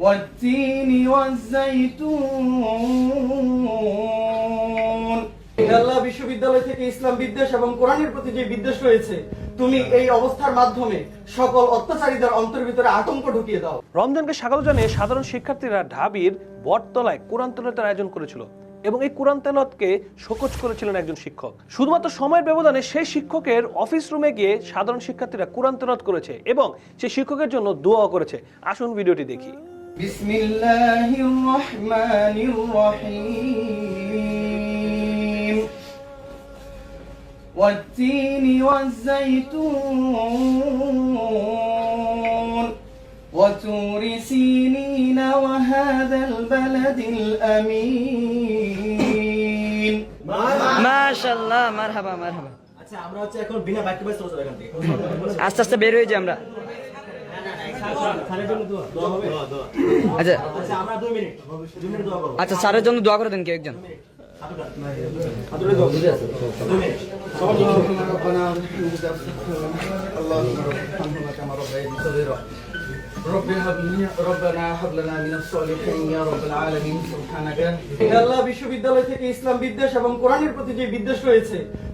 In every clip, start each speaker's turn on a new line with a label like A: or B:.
A: والتين والزيتون আল্লাহ বিশ্ববিদ্যালয় থেকে ইসলাম বিদ্বেষ এবং কোরআনের প্রতি যে বিদ্বেষ রয়েছে তুমি এই অবস্থার মাধ্যমে সকল অত্যাচারীদের অন্তর ভিতরে আতঙ্ক ঢুকিয়ে দাও
B: রমজানকে স্বাগত জানিয়ে সাধারণ শিক্ষার্থীরা ঢাবির বটতলায় কোরআন তেলাতের আয়োজন করেছিল এবং এই কোরআন তেলাতকে শোকজ করেছিলেন একজন শিক্ষক শুধুমাত্র সময়ের ব্যবধানে সেই শিক্ষকের অফিস রুমে গিয়ে সাধারণ শিক্ষার্থীরা কোরআন তেলাত করেছে এবং সেই শিক্ষকের জন্য দোয়া করেছে আসুন ভিডিওটি দেখি
A: بسم الله الرحمن الرحيم والتين والزيتون وتور سينين وهذا البلد الأمين
C: মাশাল্লাহ মারহাবা মারহাবা
D: আচ্ছা আমরা হচ্ছে এখন বিনা বাক্য বাস চলে এখান থেকে
C: আস্তে আস্তে বের হয়ে যাই আমরা আচ্ছা। সারের স্যারের জন্য দোয়া করে দেন কে একজন।
A: বিশ্ববিদ্যালয় থেকে ইসলাম বিদ্বেষ এবং কোরআনের প্রতি যে বিদ্বেষ রয়েছে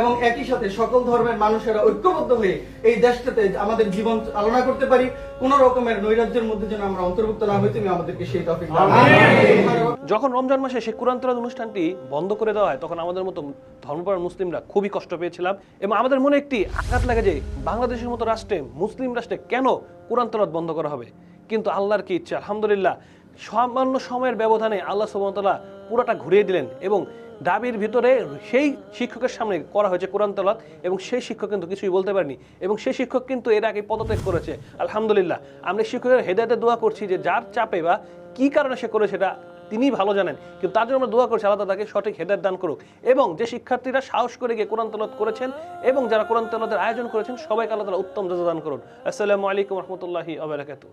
A: এবং একই সাথে সকল ধর্মের মানুষেরা ঐক্যবদ্ধ হয়ে এই দেশটাতে আমাদের জীবন চালনা করতে পারি। কোন রকমের নৈরাজ্যের মধ্যে যেন আমরা অন্তর্ভুক্ত না হই, তুমি আমাদেরকে সেই টপিক
B: যখন রমজান মাসে সেই কোরআন অনুষ্ঠানটি বন্ধ করে দেওয়া হয়, তখন আমাদের মতো ধর্মপ্রাণ মুসলিমরা খুবই কষ্ট পেয়েছিলাম এবং আমাদের মনে একটি আঘাত লাগে যে বাংলাদেশের মতো রাষ্ট্রে, মুসলিম রাষ্ট্রে কেন কোরআন তেলাওয়াত বন্ধ করা হবে? কিন্তু আল্লাহর কি ইচ্ছা? আলহামদুলিল্লাহ, সামান্য সময়ের ব্যবধানে আল্লাহ সুবহানাহু পুরোটা ঘুরিয়ে দিলেন এবং দাবির ভিতরে সেই শিক্ষকের সামনে করা হয়েছে কোরআন তেলাওয়াত এবং সেই শিক্ষক কিন্তু কিছুই বলতে পারেনি এবং সেই শিক্ষক কিন্তু এর আগে পদত্যাগ করেছে। আলহামদুলিল্লাহ, আমরা শিক্ষকের হেদায়তে দোয়া করছি যে যার চাপে বা কি কারণে সে করে সেটা তিনি ভালো জানেন। কিন্তু তার জন্য আমরা দোয়া করছি, আল্লাহ তাকে সঠিক হেদায়ত দান করুক এবং যে শিক্ষার্থীরা সাহস করে গিয়ে কোরআন তেলাওয়াত করেছেন এবং যারা কোরআন তেলাওয়াতের আয়োজন করেছেন, সবাইকে আল্লাহ তাআলা উত্তম দান করুন। আসসালামু আলাইকুম রহমতুল্লাহি আবরাকাতুহ